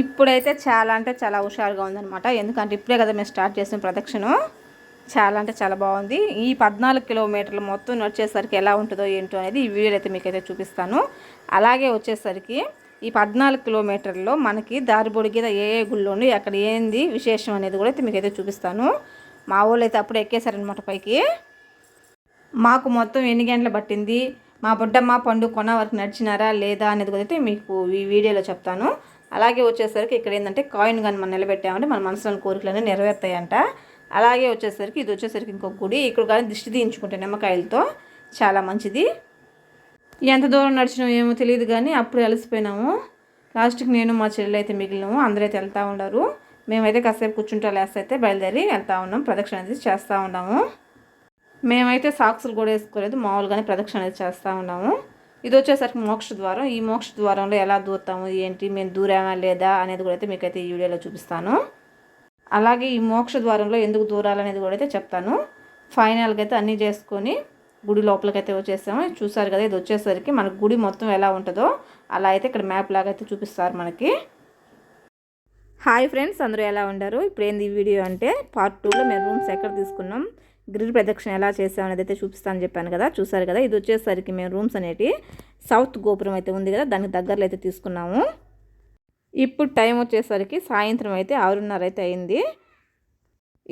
ఇప్పుడైతే చాలా అంటే చాలా హుషారుగా ఉందన్నమాట. ఎందుకంటే ఇప్పుడే కదా మేము స్టార్ట్ చేసిన ప్రదక్షిణ. చాలా అంటే చాలా బాగుంది. ఈ పద్నాలుగు కిలోమీటర్లు మొత్తం నడిచేసరికి ఎలా ఉంటుందో ఏంటో అనేది ఈ వీడియో అయితే మీకైతే చూపిస్తాను. అలాగే వచ్చేసరికి ఈ పద్నాలుగు కిలోమీటర్లో మనకి దారి పొడిగిన ఏ ఏ గుళ్ళు అక్కడ ఏంది విశేషం అనేది కూడా అయితే మీకైతే చూపిస్తాను. మా వాళ్ళు అయితే అప్పుడు ఎక్కేశారనమాట పైకి. మాకు మొత్తం ఎన్ని గంటలు పట్టింది? మా బుడ్డమ్మ పండు కొన వరకు నడిచినారా లేదా అనేది కూడా అయితే మీకు ఈ వీడియోలో చెప్తాను. అలాగే వచ్చేసరికి ఇక్కడ ఏంటంటే కాయిన్ కానీ మనం నిలబెట్టామంటే మన మనసులోని కోరికలన్నీ నెరవేరుతాయంట. అలాగే వచ్చేసరికి ఇది వచ్చేసరికి ఇంకొక గుడి. ఇక్కడ కానీ దిష్టి తీయించుకుంటే నిమ్మకాయలతో చాలా మంచిది. ఎంత దూరం నడిచినామో ఏమో తెలియదు కానీ అప్పుడు అలసిపోయినాము. లాస్ట్కి నేను మా చెల్లెలు అయితే మిగిలినాము. అందరైతే వెళ్తూ ఉన్నారు. మేమైతే కాసేపు కూర్చుంటా లేస్తే అయితే బయలుదేరి వెళ్తూ ఉన్నాం ప్రదక్షిణ అనేది చేస్తూ ఉన్నాము. మేమైతే సాక్సులు కూడా వేసుకోలేదు. మామూలుగానే ప్రదక్షిణ అనేది చేస్తూ ఉన్నాము. ఇది వచ్చేసరికి మోక్ష ద్వారం. ఈ మోక్ష ద్వారంలో ఎలా దూరుతాము ఏంటి మేము దూరామా లేదా అనేది కూడా అయితే మీకైతే ఈ వీడియోలో చూపిస్తాను. అలాగే ఈ మోక్ష ద్వారంలో ఎందుకు దూరాలనేది కూడా అయితే చెప్తాను. ఫైనల్గా అయితే అన్నీ చేసుకొని గుడి లోపలికి అయితే వచ్చేసాము. చూసారు కదా ఇది వచ్చేసరికి మన గుడి మొత్తం ఎలా ఉంటుందో అలా అయితే ఇక్కడ మ్యాప్ లాగా అయితే చూపిస్తారు మనకి. హాయ్ ఫ్రెండ్స్ అందరూ ఎలా ఉండరు ఇప్పుడు ఏంది ఈ వీడియో అంటే పార్ట్ టూలో మేము రూమ్స్ ఎక్కడ తీసుకున్నాం? గిరి ప్రదక్షిణ ఎలా చేసాం అనేది అయితే చూపిస్తానని చెప్పాను కదా చూసారు కదా? ఇది వచ్చేసరికి మేము రూమ్స్ అనేటి సౌత్ గోపురం అయితే ఉంది కదా దానికి దగ్గరలో అయితే తీసుకున్నాము. ఇప్పుడు టైం వచ్చేసరికి సాయంత్రం అయితే ఆరున్నర అయితే అయింది.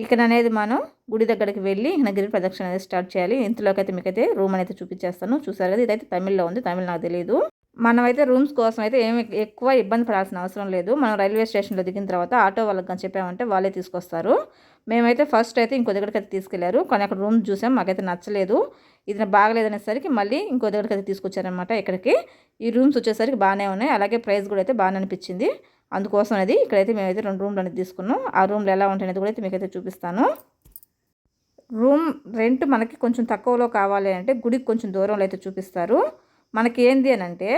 ఇక్కడ అనేది మనం గుడి దగ్గరికి వెళ్ళి గిరి ప్రదక్షిణ అనేది స్టార్ట్ చేయాలి. ఇంతలోకి అయితే మీకైతే రూమ్ అనేది చూపించేస్తాను. చూసారు కదా ఇదైతే తమిళ్ళో ఉంది తమిళ్ నాకు తెలియదు మనమైతే రూమ్స్ కోసం అయితే ఏమి ఎక్కువ ఇబ్బంది పడాల్సిన అవసరం లేదు. మనం రైల్వే స్టేషన్లో దిగిన తర్వాత ఆటో వాళ్ళకి కానీ చెప్పామంటే వాళ్ళే తీసుకొస్తారు. మేమైతే ఫస్ట్ అయితే ఇంకో దగ్గరికి అయితే తీసుకెళ్ళారు. కానీ అక్కడ రూమ్ చూసాం. మాకైతే నచ్చలేదు. ఇది బాగలేదనేసరికి మళ్ళీ ఇంకో దగ్గరికి అయితే తీసుకొచ్చారనమాట ఇక్కడికి. ఈ రూమ్స్ వచ్చేసరికి బాగానే ఉన్నాయి. అలాగే ప్రైస్ కూడా అయితే బాగానే అనిపించింది. అందుకోసం అనేది ఇక్కడైతే మేమైతే రెండు రూమ్లు అనేది తీసుకున్నాం. ఆ రూమ్లు ఎలా ఉంటాయనేది కూడా అయితే మీకైతే చూపిస్తాను. రూమ్ రెంట్ మనకి కొంచెం తక్కువలో కావాలి అంటే గుడికి కొంచెం దూరంలో అయితే చూపిస్తారు. మనకి ఏంది అని అంటే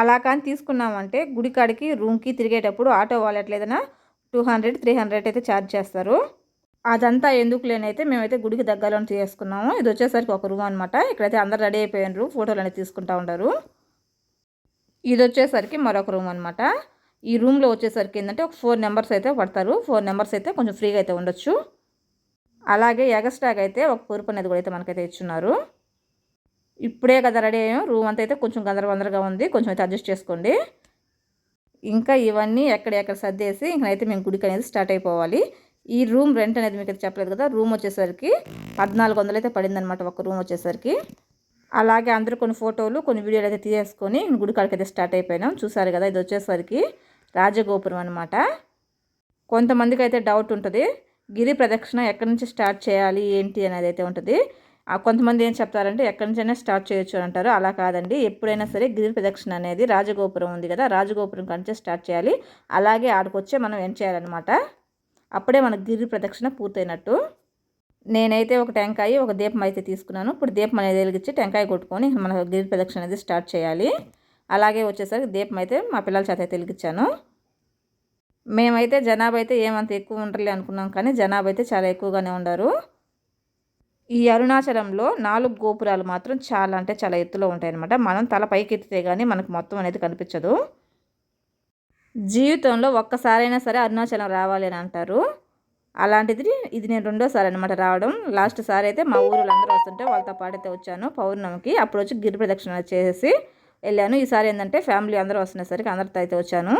అలా కానీ తీసుకున్నామంటే గుడికాడికి రూమ్కి తిరిగేటప్పుడు ఆటో వాలెట్ లేదన్నా టూ హండ్రెడ్ త్రీ హండ్రెడ్ అయితే ఛార్జ్ చేస్తారు. అదంతా ఎందుకు లేనైతే మేమైతే గుడికి దగ్గరలోనే చేసుకున్నాము. ఇది వచ్చేసరికి ఒక రూమ్ అనమాట ఇక్కడైతే అందరు రెడీ అయిపోయినారు ఫోటోలు అనేది తీసుకుంటూ ఉంటారు ఇది వచ్చేసరికి మరొక రూమ్ అనమాట ఈ రూమ్లో వచ్చేసరికి ఏంటంటే ఒక ఫోర్ నెంబర్స్ అయితే పడతారు. ఫోర్ నెంబర్స్ అయితే కొంచెం ఫ్రీగా అయితే ఉండొచ్చు. అలాగే ఎగస్ట్రాగా అయితే ఒక పూర్పు అనేది కూడా అయితే మనకైతే ఇచ్చున్నారు. ఇప్పుడే కదా రెడీ అయ్యాం. రూమ్ అంతా అయితే కొంచెం గందరగందరగా ఉంది. కొంచెం అయితే అడ్జస్ట్ చేసుకోండి. ఇంకా ఇవన్నీ ఎక్కడెక్కడ సర్దేసి ఇంకనైతే మేము గుడికి అనేది స్టార్ట్ అయిపోవాలి. ఈ రూమ్ రెంట్ అనేది మీకు చెప్పలేదు కదా రూమ్ వచ్చేసరికి పద్నాలుగు వందలు అయితే పడిందనమాట ఒక రూమ్ వచ్చేసరికి. అలాగే అందరూ కొన్ని ఫోటోలు కొన్ని వీడియోలు అయితే తీసేసుకొని గుడి కాడికి అయితే స్టార్ట్ అయిపోయినాం. చూసారు కదా ఇది వచ్చేసరికి రాజగోపురం అనమాట కొంతమందికి అయితే డౌట్ ఉంటుంది గిరి ప్రదక్షిణ ఎక్కడి నుంచి స్టార్ట్ చేయాలి ఏంటి అనేది అయితే ఉంటుంది. కొంతమంది ఏం చెప్తారంటే ఎక్కడి నుంచైనా స్టార్ట్ చేయొచ్చు అని అంటారు. అలా కాదండి. ఎప్పుడైనా సరే గిరి ప్రదక్షిణ అనేది రాజగోపురం ఉంది కదా రాజగోపురం కంటే స్టార్ట్ చేయాలి. అలాగే ఆడికొచ్చే మనం ఏం చేయాలన్నమాట? అప్పుడే మన గిరి ప్రదక్షిణ పూర్తయినట్టు. నేనైతే ఒక టెంకాయ ఒక దీపం అయితే తీసుకున్నాను. ఇప్పుడు దీపం అనేది వెలిగించి టెంకాయ కొట్టుకొని మన గిరి ప్రదక్షిణ అనేది స్టార్ట్ చేయాలి. అలాగే వచ్చేసరికి దీపం అయితే మా పిల్లల చేత అయితే వెలిగించాను. మేమైతే జనాభా అయితే ఏమంత ఎక్కువ ఉండలే అనుకున్నాం కానీ జనాభా అయితే చాలా ఎక్కువగానే ఉన్నారు ఈ అరుణాచలంలో నాలుగు గోపురాలు మాత్రం చాలా అంటే చాలా ఎత్తులో ఉంటాయన్నమాట. మనం తల పైకి ఎత్తితే కానీ మనకు మొత్తం అనేది కనిపించదు. జీవితంలో ఒక్కసారైనా సరే అరుణాచలం రావాలి అని అంటారు. అలాంటిది ఇది నేను రెండోసారి అనమాట రావడం. లాస్ట్ సారి అయితే మా ఊరు అందరూ వస్తుంటే వాళ్ళతో పాటైతే వచ్చాను పౌర్ణమికి. అప్పుడు వచ్చి గిరి ప్రదక్షిణ చేసి వెళ్ళాను. ఈసారి ఏంటంటే ఫ్యామిలీ అందరూ వస్తున్నసరికి అందరితో అయితే వచ్చాను.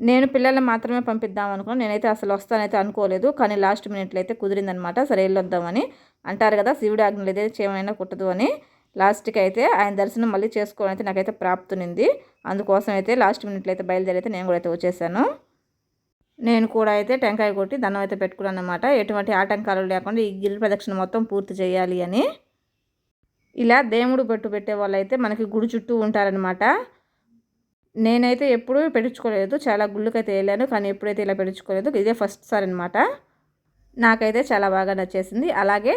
నేను పిల్లల్ని మాత్రమే పంపిద్దాం అనుకున్నాను నేనైతే అసలు వస్తానైతే అనుకోలేదు. కానీ లాస్ట్ మినిట్లో అయితే కుదిరిందనమాట సరే వెళ్ళొద్దామని. అంటారు కదా శివుడి ఆజ్ఞ లేదా చేయమైనా కుట్టదు అని. లాస్ట్కి అయితే ఆయన దర్శనం మళ్ళీ చేసుకోవడం అయితే నాకైతే ప్రాప్తునింది. అందుకోసం అయితే లాస్ట్ మినిట్లో అయితే బయలుదేరి అయితే నేను కూడా అయితే వచ్చేసాను. నేను కూడా అయితే టెంకాయ కొట్టి దండం అయితే పెట్టుకున్నాను అనమాట ఎటువంటి ఆటంకాలు లేకుండా ఈ గిరి ప్రదక్షిణ మొత్తం పూర్తి చేయాలి అని. ఇలా దేవుడు పెట్టు పెట్టే వాళ్ళు అయితే మనకి గుడి చుట్టూ ఉంటారనమాట నేనైతే ఎప్పుడూ పెట్టించుకోలేదు. చాలా గుళ్ళకైతే వెళ్ళాను కానీ ఎప్పుడైతే ఇలా పెట్టించుకోలేదు ఇదే ఫస్ట్ సార్ అనమాట నాకైతే చాలా బాగా నచ్చేసింది. అలాగే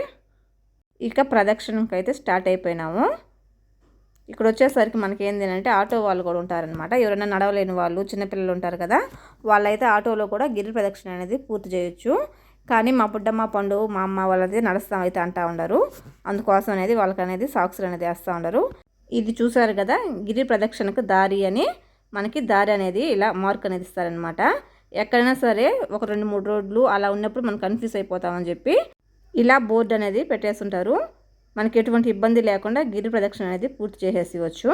ఇక ప్రదక్షిణకి అయితే స్టార్ట్ అయిపోయినాము. ఇక్కడ వచ్చేసరికి మనకి ఏంటి అంటే ఆటో వాళ్ళు కూడా ఉంటారనమాట ఎవరైనా నడవలేని వాళ్ళు చిన్నపిల్లలు ఉంటారు కదా వాళ్ళైతే ఆటోలో కూడా గిరి ప్రదక్షిణ అనేది పూర్తి చేయొచ్చు. కానీ మా బుడ్డమ్మ పండు మా అమ్మ వాళ్ళది నడుస్తాం అయితే అంటూ ఉండరు. అందుకోసం అనేది వాళ్ళకి అనేది సాక్స్లు అనేది వేస్తూ ఉండరు. ఇది చూసారు కదా గిరి ప్రదక్షిణకు దారి అని. మనకి దారి అనేది ఇలా మార్క్ అనేది ఇస్తారనమాట ఎక్కడైనా సరే ఒక రెండు మూడు రోడ్లు అలా ఉన్నప్పుడు మనం కన్ఫ్యూజ్ అయిపోతామని చెప్పి ఇలా బోర్డు అనేది పెట్టేస్తుంటారు. మనకి ఎటువంటి ఇబ్బంది లేకుండా గిరి ప్రదక్షిణ అనేది పూర్తి చేసేసివచ్చు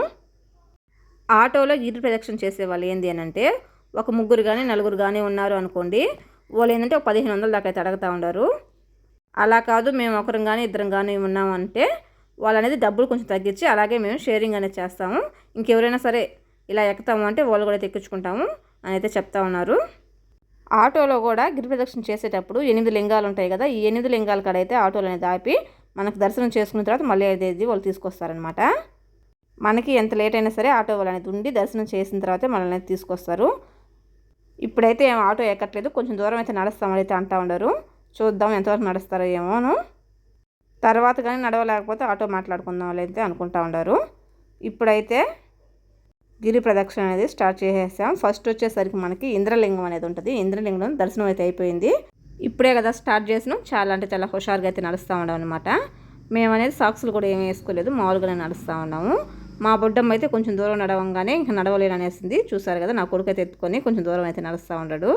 ఆటోలో గిరి ప్రదక్షిణ చేసే వాళ్ళు ఏంది అని అంటే ఒక ముగ్గురు కానీ నలుగురు కానీ ఉన్నారు అనుకోండి వాళ్ళు ఏంటంటే ఒక పదిహేను వందల దాకా అయితే అడుగుతూ ఉండరు. అలా కాదు మేము ఒకరం కానీ ఇద్దరం కానీ ఉన్నామంటే వాళ్ళు అనేది డబ్బులు కొంచెం తగ్గించి అలాగే మేము షేరింగ్ అనేది చేస్తాము. ఇంకెవరైనా సరే ఇలా ఎక్కుతాము అంటే వాళ్ళు కూడా తెక్కించుకుంటాము అని అయితే చెప్తా ఉన్నారు. ఆటోలో కూడా గిరి ప్రదక్షిణ చేసేటప్పుడు ఎనిమిది లింగాలు ఉంటాయి కదా ఈ ఎనిమిది లింగాల కాడ అయితే ఆటోలు అనేది ఆపి మనకు దర్శనం చేసుకున్న తర్వాత మళ్ళీ అనేది వాళ్ళు తీసుకొస్తారనమాట మనకి ఎంత లేట్ అయినా సరే ఆటో వాళ్ళు అనేది ఉండి దర్శనం చేసిన తర్వాతే మనల్ని తీసుకొస్తారు. ఇప్పుడైతే ఏం ఆటో ఎక్కట్లేదు కొంచెం దూరం అయితే నడుస్తామని అయితే అంటా ఉండరు. చూద్దాం ఎంతవరకు నడుస్తారో ఏమోను. తర్వాత కానీ నడవలేకపోతే ఆటో మాట్లాడుకుందాం అయితే అనుకుంటా ఉండరు. ఇప్పుడైతే గిరి ప్రదక్షిణ అనేది స్టార్ట్ చేసేసాం. ఫస్ట్ వచ్చేసరికి మనకి ఇంద్రలింగం అనేది ఉంటుంది. ఇంద్రలింగం దర్శనం అయితే అయిపోయింది. ఇప్పుడే కదా స్టార్ట్ చేసినాం. చాలా అంటే చాలా హుషారుగా అయితే నడుస్తూ ఉన్నాం అనమాట మేము అనేది సాక్స్లు కూడా ఏమీ వేసుకోలేదు. మామూలుగానే నడుస్తూ ఉన్నాము. మా బొడ్డమ్మ అయితే కొంచెం దూరం నడవంగానే ఇంకా నడవలేను అనేసింది. చూసారు కదా నా కొడుకు అయితే ఎత్తుకొని కొంచెం దూరం అయితే నడుస్తూ ఉన్నాడు.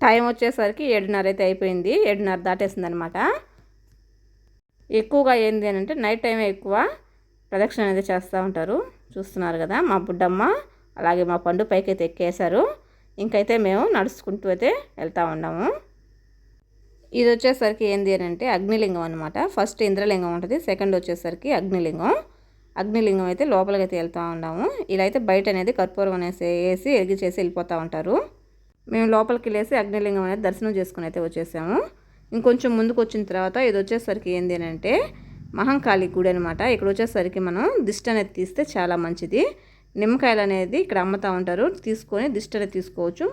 టైం వచ్చేసరికి ఏడున్నర అయితే అయిపోయింది. ఏడున్నర దాటేసింది అనమాట ఎక్కువగా ఏంది అని అంటే నైట్ టైమే ఎక్కువ ప్రదక్షిణ అనేది చేస్తూ ఉంటారు. చూస్తున్నారు కదా మా బుడ్డమ్మ అలాగే మా పండు పైకి అయితే ఎక్కేశారు. ఇంకైతే మేము నడుచుకుంటూ అయితే వెళ్తూ ఉన్నాము. ఇది వచ్చేసరికి ఏంది అని అంటే అగ్నిలింగం అనమాట ఫస్ట్ ఇంద్రలింగం ఉంటుంది సెకండ్ వచ్చేసరికి అగ్నిలింగం. అగ్నిలింగం అయితే లోపలికి అయితే వెళ్తూ ఉన్నాము. ఇలా అయితే బయట అనేది కర్పూరం అనేసి వేసి ఎరిగి చేసి వెళ్ళిపోతూ ఉంటారు. మేము లోపలికి వెళ్ళేసి అగ్నిలింగం అనేది దర్శనం చేసుకుని అయితే వచ్చేసాము. ఇంకొంచెం ముందుకు వచ్చిన తర్వాత ఇది వచ్చేసరికి ఏంది అని అంటే మహంకాళి గుడి అనమాట ఇక్కడ వచ్చేసరికి మనం దిష్టి అనేది తీస్తే చాలా మంచిది. నిమ్మకాయలు అనేది ఇక్కడ అమ్ముతూ ఉంటారు. తీసుకొని దిష్టి అనేది తీసుకోవచ్చు.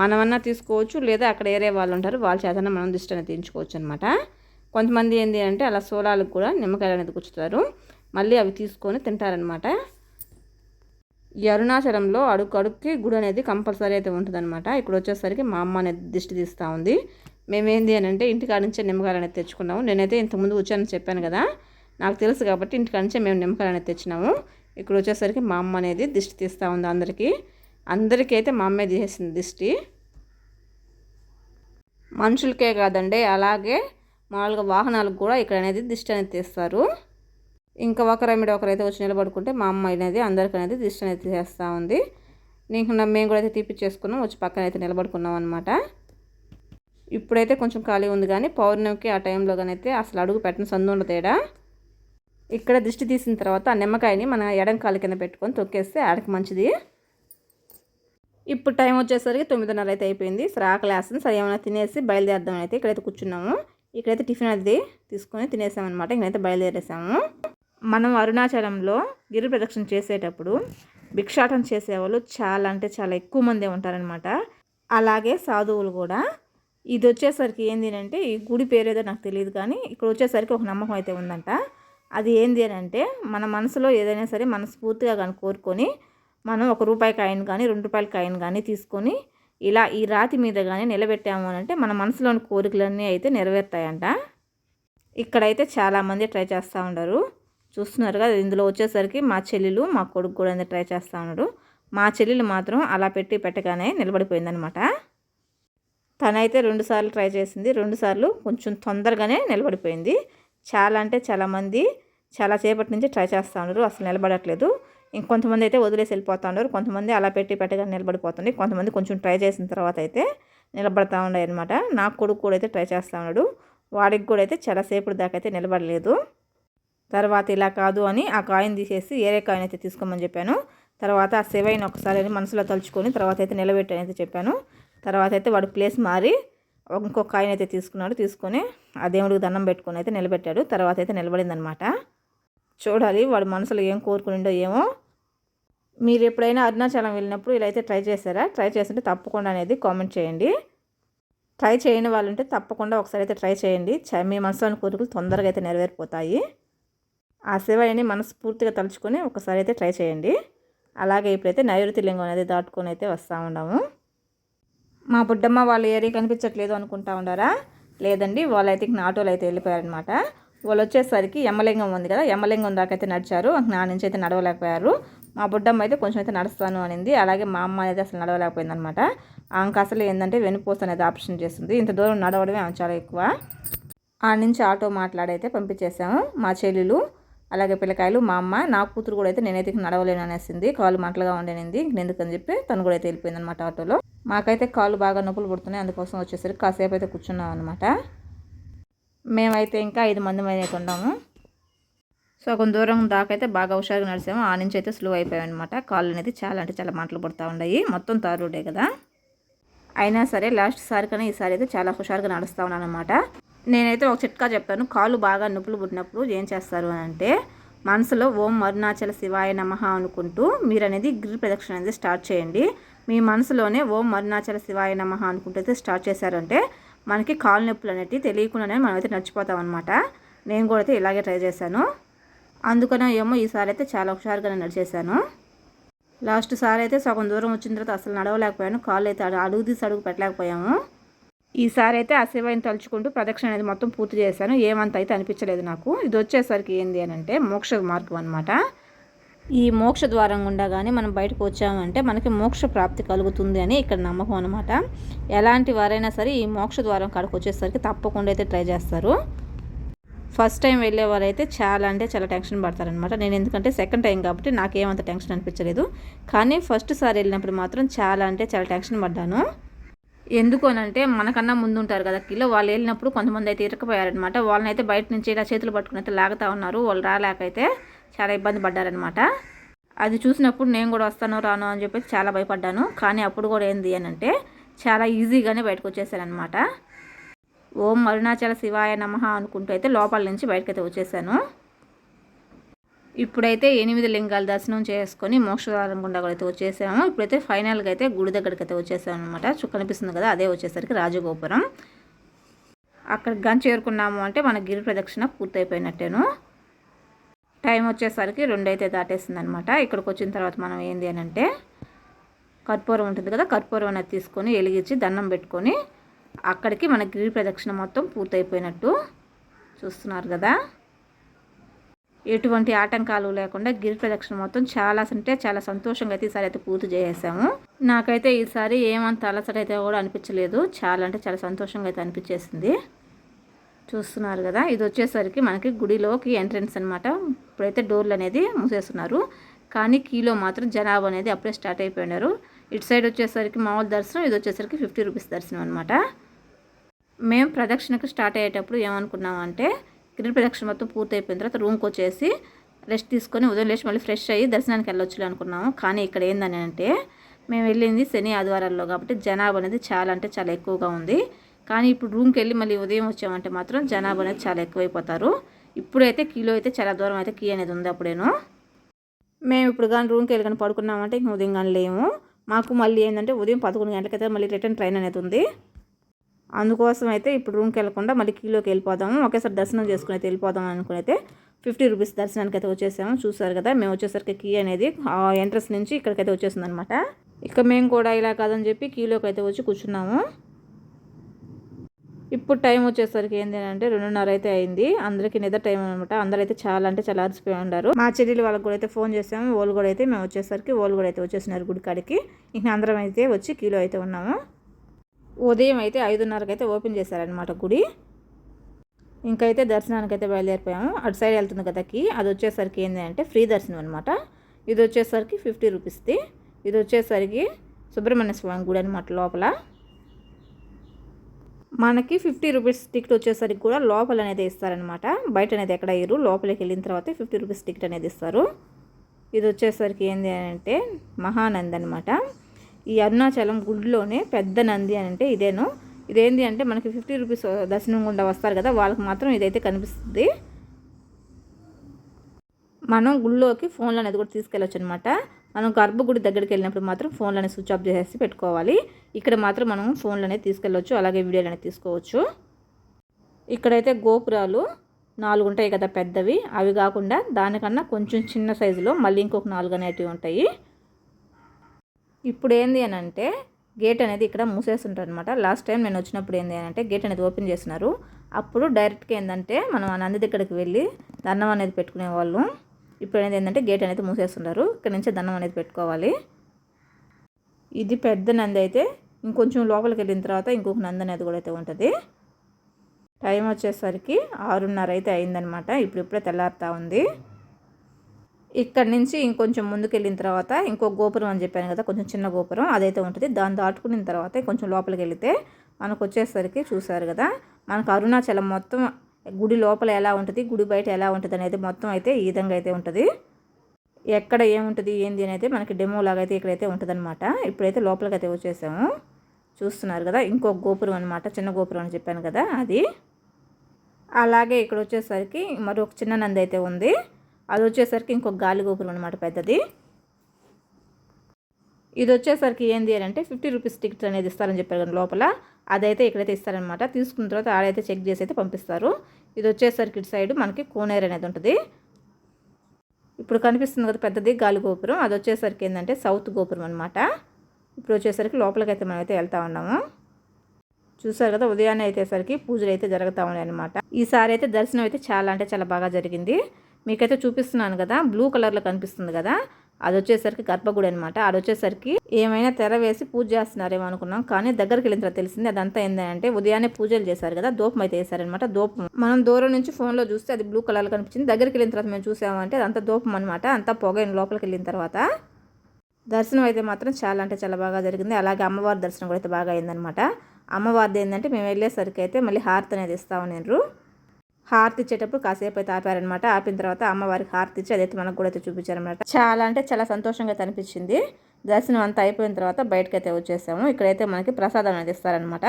మనమన్నా తీసుకోవచ్చు. లేదా అక్కడ ఏరే వాళ్ళు ఉంటారు. వాళ్ళ చేతన మనం దిష్టి అనేది తీయించుకోవచ్చు అనమాట కొంతమంది ఏంటి అంటే అలా సోలాలకు కూడా నిమ్మకాయలు అనేది కూర్చుతారు. మళ్ళీ అవి తీసుకొని తింటారనమాట ఈ అరుణాచలంలో అడుగు అడుగుకి గుడి అనేది కంపల్సరీ అయితే ఉంటుందన్నమాట. ఇక్కడ వచ్చేసరికి మా అమ్మ అనేది దిష్టి తీస్తూ ఉంది. మేమేంది అని అంటే ఇంటికాడ నుంచే నిమ్మకాయలు అనేది తెచ్చుకున్నాము. నేనైతే ఇంతకుముందు వచ్చానని చెప్పాను కదా. నాకు తెలుసు కాబట్టి ఇంటికాడ నుంచే మేము నిమ్మకాయలు అనేది తెచ్చినాము. ఇక్కడ వచ్చేసరికి మా అమ్మ అనేది దిష్టి తీస్తూ ఉంది అందరికీ. అందరికీ అయితే మా అమ్మే తీసేసింది దిష్టి. మనుషులకే కాదండి అలాగే మామూలుగా వాహనాలకు కూడా ఇక్కడ అనేది దిష్టి అనేది తీస్తారు. ఇంకా ఒకరమిడి ఒకరైతే వచ్చి నిలబడుకుంటే మా అమ్మ అనేది అందరికీ అనేది దిష్టి అనేది చేస్తూ ఉంది. నేను మేము కూడా అయితే తీపిచ్చేసుకున్నాం వచ్చి పక్కన అయితే నిలబడుకున్నాం అనమాట ఇప్పుడైతే కొంచెం ఖాళీ ఉంది కానీ పౌర్ణమికి ఆ టైంలో కానీ అయితే అసలు అడుగు పెట్టిన సందు తేడా ఇక్కడ దిష్టి తీసిన తర్వాత ఆ నిమ్మకాయని మన ఎడం కాలు కింద పెట్టుకొని తొక్కేస్తే ఆడకి మంచిది. ఇప్పుడు టైం వచ్చేసరికి తొమ్మిదిన్నర అయితే అయిపోయింది. సరే ఆకలి వేస్తుంది సరే ఏమైనా తినేసి బయలుదేరదాం అయితే ఇక్కడైతే కూర్చున్నాము. ఇక్కడైతే టిఫిన్ అది తీసుకొని తినేసామన్నమాట. ఇక్కడైతే బయలుదేరేసాము. మనం అరుణాచలంలో గిరి ప్రదక్షిణ చేసేటప్పుడు భిక్షాటం చేసేవాళ్ళు చాలా అంటే చాలా ఎక్కువ మందే ఉంటారనమాట అలాగే సాధువులు కూడా ఇది వచ్చేసరికి ఏంది అంటే ఈ గుడి పేరు ఏదో నాకు తెలియదు కానీ ఇక్కడ వచ్చేసరికి ఒక నమ్మకం అయితే ఉందంట. అది ఏంది అని అంటే మన మనసులో ఏదైనా సరే మనస్ఫూర్తిగా కానీ కోరుకొని మనం ఒక రూపాయి కాయిన్ కానీ రెండు రూపాయల కాయిన్ కానీ తీసుకొని ఇలా ఈ రాతి మీద కానీ నిలబెట్టాము అని అంటే మన మనసులోని కోరికలన్నీ అయితే నెరవేరుతాయంట. ఇక్కడైతే చాలామంది ట్రై చేస్తూ ఉండరు. చూస్తున్నారు కదా ఇందులో వచ్చేసరికి మా చెల్లెలు మా కొడుకు కూడా ట్రై చేస్తూ ఉన్నాడు మా చెల్లెలు మాత్రం అలా పెట్టి పెట్టగానే నిలబడిపోయిందనమాట. తనైతే రెండుసార్లు ట్రై చేసింది. రెండుసార్లు కొంచెం తొందరగానే నిలబడిపోయింది. చాలా అంటే చాలామంది చాలా సేపటి నుంచి ట్రై చేస్తూ ఉన్నారు. అసలు నిలబడట్లేదు. ఇంకొంతమంది అయితే వదిలేసి వెళ్ళిపోతూ ఉన్నారు. కొంతమంది అలా పెట్టి పెట్టగా నిలబడిపోతుంది. కొంతమంది కొంచెం ట్రై చేసిన తర్వాత అయితే నిలబడతా ఉన్నాయి అనమాట నా కొడుకు కూడా అయితే ట్రై చేస్తూ ఉన్నాడు. వాడికి కూడా అయితే చాలా సేపటి దాకా అయితే నిలబడలేదు. తర్వాత ఇలా కాదు అని ఆ కాయిన్ తీసేసి ఏరే కాయిన్ అయితే తీసుకోమని చెప్పాను. తర్వాత ఆ సెవైన్ ఒకసారి మనసులో తలుచుకొని తర్వాత అయితే నిలబెట్టని అయితే చెప్పాను. తర్వాత అయితే వాడు ప్లేస్ మారి ఇంకొక కాయిన్ అయితే తీసుకున్నాడు తీసుకొని ఆ దేవుడికి దండం పెట్టుకొని అయితే నిలబెట్టాడు. తర్వాత అయితే నిలబడిందనమాట చూడాలి వాడు మనసులో ఏం కోరుకునిండో ఏమో. మీరు ఎప్పుడైనా అరుణాచలం వెళ్ళినప్పుడు ఇలా అయితే ట్రై చేశారా? ట్రై చేస్తుంటే తప్పకుండా అనేది కామెంట్ చేయండి. ట్రై చేయని వాళ్ళు ఉంటే తప్పకుండా ఒకసారి అయితే ట్రై చేయండి. మీ మనసులోని కోరికలు తొందరగా అయితే నెరవేరిపోతాయి. ఆ శివయ్యని మనస్ఫూర్తిగా తలుచుకొని ఒకసారి అయితే ట్రై చేయండి. అలాగే ఇప్పుడైతే నైరుతి లింగం అనేది దాటుకొని అయితే వస్తూ ఉన్నాము. మా బుడ్డమ్మ వాళ్ళ ఏరియా కనిపించట్లేదు అనుకుంటా ఉండారా? లేదండి వాళ్ళైతే ఆటోలో అయితే వెళ్ళిపోయారనమాట వాళ్ళు వచ్చేసరికి యమలింగం ఉంది కదా యమలింగం దాకా అయితే నడిచారు నా నుంచి అయితే నడవలేకపోయారు. మా బుడ్డమ్మ అయితే కొంచెం అయితే నడుస్తాను అనింది. అలాగే మా అమ్మ అయితే అసలు నడవలేకపోయింది అనమాట ఆమెకు అసలు ఏంటంటే వెనుపోస్ అనేది ఆప్షన్ చేస్తుంది. ఇంత దూరం నడవడమే ఆమె చాలా ఎక్కువ. ఆ నుంచి ఆటో మాట్లాడైతే పంపించేసాము మా చెల్లెలు. అలాగే పిల్లకాయలు మా అమ్మ నా కూతురు కూడా అయితే నేనైతే నడవలేను అనేసింది. కాలు మంటలుగా ఉండేనింది. ఎందుకని చెప్పి తను కూడా అయితే వెళ్ళిపోయింది అనమాట ఆటోలో. మాకైతే కాళ్ళు బాగా నొప్పులు పుడుతున్నాయి. అందుకోసం వచ్చేసరికి కాసేపు అయితే కూర్చున్నాం అనమాట మేమైతే ఇంకా ఐదు మంది అయితే ఉన్నాము. సగం దూరం దాకైతే బాగా హుషారుగా నడిచాము. ఆ నుంచి అయితే స్లో అయిపోయాం అనమాట కాళ్ళు అనేది చాలా అంటే చాలా మంటలు పడుతూ ఉన్నాయి. మొత్తం తారు రోడ్డే కదా. అయినా సరే లాస్ట్ సారి కన్నా ఈసారి అయితే చాలా హుషారుగా నడుస్తూ ఉన్నాను అనమాట నేనైతే ఒక చిట్కా చెప్తాను కాలు బాగా నొప్పులు పుట్టినప్పుడు ఏం చేస్తారు అని అంటే మనసులో ఓం అరుణాచల శివాయ నమః అనుకుంటూ మీరు అనేది గిరి ప్రదక్షిణ అనేది స్టార్ట్ చేయండి. మీ మనసులోనే ఓం అరుణాచల శివాయ నమః అనుకుంటూ అయితే స్టార్ట్ చేశారంటే మనకి కాలు నొప్పులు అనేవి తెలియకుండానే మనమైతే నడిచిపోతాం అనమాట నేను కూడా అయితే ఇలాగే ట్రై చేశాను. అందుకనే ఏమో ఈసారి అయితే చాలా హుషారుగా నడిచేశాను. లాస్ట్ సారి అయితే సగం దూరం వచ్చిన తర్వాత అసలు నడవలేకపోయాను. కాళ్ళు అయితే అడు- అడుగు తీసి అడుగు పెట్టలేకపోయాము. ఈసారి అయితే ఆ శివని తలుచుకుంటూ ప్రదక్షిణ అనేది మొత్తం పూర్తి చేశాను. ఏమంత అయితే అనిపించలేదు నాకు. ఇది వచ్చేసరికి ఏంది అని అంటే మోక్ష మార్గం అనమాట ఈ మోక్ష ద్వారం గుండా కానీ మనం బయటకు వచ్చామంటే మనకి మోక్ష ప్రాప్తి కలుగుతుంది అని ఇక్కడ నమ్మకం అనమాట ఎలాంటి వారైనా సరే ఈ మోక్ష ద్వారం కాడికి వచ్చేసరికి తప్పకుండా అయితే ట్రై చేస్తారు. ఫస్ట్ టైం వెళ్ళే వాళ్ళైతే చాలా అంటే చాలా టెన్షన్ పడతారనమాట నేను ఎందుకంటే సెకండ్ టైం కాబట్టి నాకేమంత టెన్షన్ అనిపించలేదు. కానీ ఫస్ట్ సారి వెళ్ళినప్పుడు మాత్రం చాలా అంటే చాలా టెన్షన్ పడ్డాను. ఎందుకు అని అంటే మనకన్నా ముందు ఉంటారు కదా కిలో. వాళ్ళు వెళ్ళినప్పుడు కొంతమంది అయితే ఇరకపోయారనమాట వాళ్ళని అయితే బయట నుంచి ఇలా చేతులు పట్టుకుని అయితే లాగుతూ ఉన్నారు. వాళ్ళు రాలేకైతే చాలా ఇబ్బంది పడ్డారనమాట. అది చూసినప్పుడు నేను కూడా వస్తాను రాను అని చెప్పేసి చాలా భయపడ్డాను. కానీ అప్పుడు కూడా ఏంది అని అంటే చాలా ఈజీగానే బయటకు వచ్చేసారనమాట. ఓం అరుణాచల శివాయ నమః అనుకుంటూ అయితే లోపల నుంచి బయటకైతే వచ్చేసాను. ఇప్పుడైతే ఎనిమిది లింగాల దర్శనం చేసుకొని మోక్షదారం గుండా కూడా అయితే వచ్చేసాము. ఇప్పుడైతే ఫైనల్గా అయితే గుడి దగ్గరికి అయితే వచ్చేసాము అనమాట కనిపిస్తుంది కదా అదే వచ్చేసరికి రాజగోపురం. అక్కడ కానీ చేరుకున్నాము అంటే మన గిరి ప్రదక్షిణ పూర్తయిపోయినట్టేను. టైం వచ్చేసరికి రెండైతే దాటేసింది దాటేస్తుంది అనమాట ఇక్కడికి వచ్చిన తర్వాత మనం ఏంది అని అంటే కర్పూరం ఉంటుంది కదా కర్పూరం అనేది తీసుకొని వెలిగించి దండం పెట్టుకొని అక్కడికి మన గిరి ప్రదక్షిణ మొత్తం పూర్తయిపోయినట్టు చూస్తున్నారు కదా. ఎటువంటి ఆటంకాలు లేకుండా గిరి ప్రదక్షిణ మొత్తం చాలా అంటే చాలా సంతోషంగా అయితే ఈసారి అయితే పూర్తి చేసేసాము. నాకైతే ఈసారి ఏమంత అలసట అయితే కూడా అనిపించలేదు. చాలా అంటే చాలా సంతోషంగా అయితే అనిపించేసింది. చూస్తున్నారు కదా ఇది వచ్చేసరికి మనకి గుడిలోకి ఎంట్రన్స్ అనమాట ఇప్పుడైతే డోర్లు అనేది మూసేస్తున్నారు. కానీ కీలో మాత్రం జనాభా అనేది అప్పుడే స్టార్ట్ అయిపోయినారు. ఇటు సైడ్ వచ్చేసరికి మామూలు దర్శనం ఇది వచ్చేసరికి ఫిఫ్టీ రూపీస్ దర్శనం అనమాట మేము ప్రదక్షిణకు స్టార్ట్ అయ్యేటప్పుడు ఏమనుకున్నామంటే గిరి ప్రదక్షిణ మొత్తం పూర్తి అయిపోయిన తర్వాత రూమ్కి వచ్చేసి రెస్ట్ తీసుకొని ఉదయం లేచి మళ్ళీ ఫ్రెష్ అయ్యి దర్శనానికి వెళ్ళొచ్చు అనుకున్నాము. కానీ ఇక్కడ ఏందని అంటే మేము వెళ్ళింది శని ఆదివారాల్లో కాబట్టి జనాభా అనేది చాలా అంటే చాలా ఎక్కువగా ఉంది. కానీ ఇప్పుడు రూమ్కి వెళ్ళి మళ్ళీ ఉదయం వచ్చామంటే మాత్రం జనాభా అనేది చాలా ఎక్కువైపోతారు. ఇప్పుడైతే కిలో అయితే చాలా దూరం అయితే కీ అనేది ఉంది అప్పుడేను. మేము ఇప్పుడు కానీ రూమ్కి వెళ్ళి కానీ పడుకున్నామంటే ఇంక ఉదయం కానీ లేము. మాకు మళ్ళీ ఏంటంటే ఉదయం పదకొండు గంటలకైతే మళ్ళీ రిటర్న్ ట్రైన్ అనేది ఉంది. అందుకోసం అయితే ఇప్పుడు రూమ్కి వెళ్ళకుండా మళ్ళీ కీలోకి వెళ్ళిపోదాము. ఒకేసారి దర్శనం చేసుకుని అయితే వెళ్ళిపోదాం అనుకుని అయితే ఫిఫ్టీ రూపీస్ దర్శనానికి అయితే వచ్చేసాము. చూసారు కదా మేము వచ్చేసరికి కీ అనేది ఆ ఎంట్రన్స్ నుంచి ఇక్కడికైతే వచ్చేసింది అనమాట ఇక మేము కూడా ఇలా కాదని చెప్పి కీలోకి అయితే వచ్చి కూర్చున్నాము. ఇప్పుడు టైం వచ్చేసరికి ఏంటి అంటే రెండున్నర అయితే అయింది. అందరికీ నిద్ర టైం అనమాట అందరైతే చాలా అంటే చాలా అలసిపోయి ఉన్నారు. మా చెల్లెలు వాళ్ళకి కూడా అయితే ఫోన్ చేసాము. వాళ్ళు కూడా అయితే మేము వచ్చేసరికి వాళ్ళు కూడా అయితే వచ్చేసినారు గుడి కాడికి అందరం అయితే వచ్చి కీలో అయితే ఉన్నాము. ఉదయం అయితే ఐదున్నరకు అయితే ఓపెన్ చేశారనమాట గుడి. ఇంకైతే దర్శనానికి అయితే బయలుదేరిపోయాము. అటు సైడ్ వెళ్తుంది కదకి అది వచ్చేసరికి ఏంటంటే అంటే ఫ్రీ దర్శనం అనమాట ఇది వచ్చేసరికి ఫిఫ్టీ రూపీస్ది ఇది వచ్చేసరికి సుబ్రహ్మణ్య స్వామి గుడి అనమాట లోపల. మనకి ఫిఫ్టీ రూపీస్ టికెట్ వచ్చేసరికి కూడా లోపల అనేది ఇస్తారనమాట బయట అనేది ఎక్కడ ఇరు లోపలికి వెళ్ళిన తర్వాత ఫిఫ్టీ రూపీస్ టికెట్ అనేది ఇస్తారు. ఇది వచ్చేసరికి ఏంది అంటే మహానంద్ అనమాట ఈ అరుణాచలం గుడిలోనే పెద్ద నంది అని అంటే ఇదేను. ఇదేంటి అంటే మనకి ఫిఫ్టీ రూపీస్ దర్శనం గుండా వస్తారు కదా వాళ్ళకి మాత్రం ఇదైతే కనిపిస్తుంది. మనం గుళ్ళోకి ఫోన్లు అనేది కూడా తీసుకెళ్ళొచ్చు అనమాట మనం గర్భగుడి దగ్గరికి వెళ్ళినప్పుడు మాత్రం ఫోన్లు అనేది స్విచ్ ఆఫ్ చేసేసి పెట్టుకోవాలి. ఇక్కడ మాత్రం మనం ఫోన్లు అనేది తీసుకెళ్ళొచ్చు అలాగే వీడియోలు అనేది తీసుకోవచ్చు. ఇక్కడైతే గోపురాలు నాలుగు ఉంటాయి కదా పెద్దవి. అవి కాకుండా దానికన్నా కొంచెం చిన్న సైజులో మళ్ళీ ఇంకొక నాలుగు అనేటివి ఉంటాయి. ఇప్పుడు ఏంది అని అంటే గేట్ అనేది ఇక్కడ మూసేస్తుంటారు అనమాట లాస్ట్ టైం నేను వచ్చినప్పుడు ఏంది అని అంటే గేట్ అనేది ఓపెన్ చేసినారు. అప్పుడు డైరెక్ట్గా ఏంటంటే మనం ఆ నంది దగ్గరికి వెళ్ళి దండం అనేది పెట్టుకునేవాళ్ళు ఇప్పుడు అనేది ఏంటంటే గేట్ అనేది మూసేస్తున్నారు ఇక్కడ నుంచే దండం అనేది పెట్టుకోవాలి. ఇది పెద్ద నంది అయితే ఇంకొంచెం లోపలికి వెళ్ళిన తర్వాత ఇంకొక నంది అనేది కూడా అయితే ఉంటుంది. టైం వచ్చేసరికి ఆరున్నర అయితే అయిందనమాట ఇప్పుడు ఇప్పుడే తెల్లారుతా ఉంది. ఇక్కడ నుంచి ఇంకొంచెం ముందుకు వెళ్ళిన తర్వాత ఇంకో గోపురం అని చెప్పాను కదా కొంచెం చిన్న గోపురం అదైతే ఉంటుంది. దాన్ని దాటుకున్న తర్వాత కొంచెం లోపలికి వెళితే మనకు వచ్చేసరికి చూసారు కదా మనకు అరుణాచలం మొత్తం గుడి లోపల ఎలా ఉంటుంది గుడి బయట ఎలా ఉంటుంది అనేది మొత్తం అయితే ఈ విధంగా అయితే ఉంటుంది. ఎక్కడ ఏముంటుంది ఏంది అనేది మనకి డెమో లాగా అయితే ఇక్కడైతే ఉంటుంది అనమాట ఇప్పుడైతే లోపలికి అయితే వచ్చేసాము. చూస్తున్నారు కదా ఇంకో గోపురం అనమాట చిన్న గోపురం అని చెప్పాను కదా అది. అలాగే ఇక్కడ వచ్చేసరికి మరొక చిన్న నంది అయితే ఉంది. అది వచ్చేసరికి ఇంకొక గాలి గోపురం అనమాట పెద్దది. ఇది వచ్చేసరికి ఏంది అని అంటే ఫిఫ్టీ రూపీస్ టికెట్ అనేది ఇస్తారని చెప్పారు కానీ లోపల. అదైతే ఇక్కడైతే ఇస్తారనమాట తీసుకున్న తర్వాత ఆడైతే చెక్ చేసి అయితే పంపిస్తారు. ఇది వచ్చేసరికి ఇటు సైడ్ మనకి కోనేరు అనేది ఉంటుంది. ఇప్పుడు కనిపిస్తుంది కదా పెద్దది గాలి గోపురం. అది వచ్చేసరికి ఏంటంటే సౌత్ గోపురం అనమాట ఇప్పుడు వచ్చేసరికి లోపలికైతే మనమైతే వెళ్తా ఉన్నాము. చూసారు కదా ఉదయాన్నే అయితేసరికి పూజలు అయితే జరుగుతూ ఉన్నాయి అనమాట ఈసారి అయితే దర్శనం అయితే చాలా అంటే చాలా బాగా జరిగింది. మీకైతే చూపిస్తున్నాను కదా బ్లూ కలర్లో కనిపిస్తుంది కదా అది వచ్చేసరికి గర్భగుడి అనమాట అది వచ్చేసరికి ఏమైనా తెర వేసి పూజ చేస్తున్నారేమో అనుకున్నాం కానీ దగ్గరికి వెళ్ళిన తర్వాత తెలిసింది అదంతా ఏంటంటే ఉదయాన్నే పూజలు చేశారు కదా దూపం అయితే వేసారనమాట దూపం. మనం దూరం నుంచి ఫోన్లో చూస్తే అది బ్లూ కలర్ కనిపించింది. దగ్గరికి వెళ్ళిన తర్వాత మేము చూసామంటే అదంతా దూపం అనమాట అంతా పొగ లోపలికి వెళ్ళిన తర్వాత. దర్శనం అయితే మాత్రం చాలా అంటే చాలా బాగా జరిగింది. అలాగే అమ్మవారి దర్శనం కూడా అయితే బాగా అయిందనమాట అమ్మవారిది ఏంటంటే మేము వెళ్ళేసరికి అయితే మళ్ళీ హారతి అనేది ఇస్తా ఉన్నారు హారతి ఇచ్చేటప్పుడు కాసేపు అయితే ఆపారనమాట ఆపిన తర్వాత అమ్మవారికి హారతి ఇచ్చి అదైతే మనకు కూడా అయితే చూపించారనమాట చాలా అంటే చాలా సంతోషంగా అనిపించింది దర్శనం అంతా అయిపోయిన తర్వాత బయటకు అయితే వచ్చేసాము. ఇక్కడైతే మనకి ప్రసాదం అనేది ఇస్తారనమాట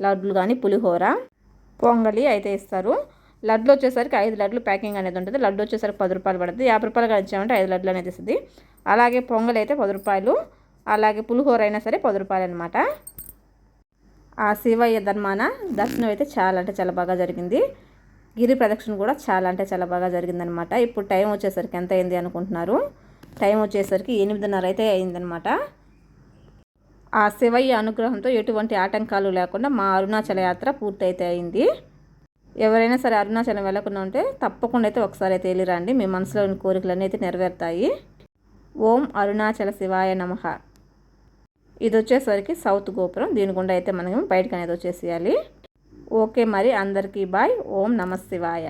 లడ్లు కానీ పులిహోర పొంగలి అయితే ఇస్తారు. లడ్లు వచ్చేసరికి ఐదు లడ్లు ప్యాకింగ్ అనేది ఉంటుంది. లడ్డు వచ్చేసరికి పది రూపాయలు పడుతుంది. యాభై రూపాయలు కానీ ఐదు లడ్లు అనేది ఇస్తుంది. అలాగే పొంగలి అయితే పది రూపాయలు. అలాగే పులిహోర అయినా సరే పది రూపాయలు అనమాట ఆ శివయ్య ధర్మాన దర్శనం అయితే చాలా అంటే చాలా బాగా జరిగింది. గిరి ప్రదక్షిణ కూడా చాలా అంటే చాలా బాగా జరిగిందనమాట ఇప్పుడు టైం వచ్చేసరికి ఎంత అయింది అనుకుంటున్నారు? టైం వచ్చేసరికి ఎనిమిదిన్నర అయితే అయిందనమాట ఆ శివయ్య అనుగ్రహంతో ఎటువంటి ఆటంకాలు లేకుండా మా అరుణాచల యాత్ర పూర్తయితే అయింది. ఎవరైనా సరే అరుణాచలం వెళ్ళకుండా ఉంటే తప్పకుండా అయితే ఒకసారి అయితే వెళ్ళిరండి. మీ మనసులోని కోరికలన్నీ అయితే నెరవేరుతాయి. ఓం అరుణాచల శివాయ నమ. ఇది వచ్చేసరికి సౌత్ గోపురం. దీని గుండా అయితే మనం బయటకు అనేది వచ్చేసేయాలి. ఓకే మరి అందరికీ బాయ్ ఓం నమ శివాయ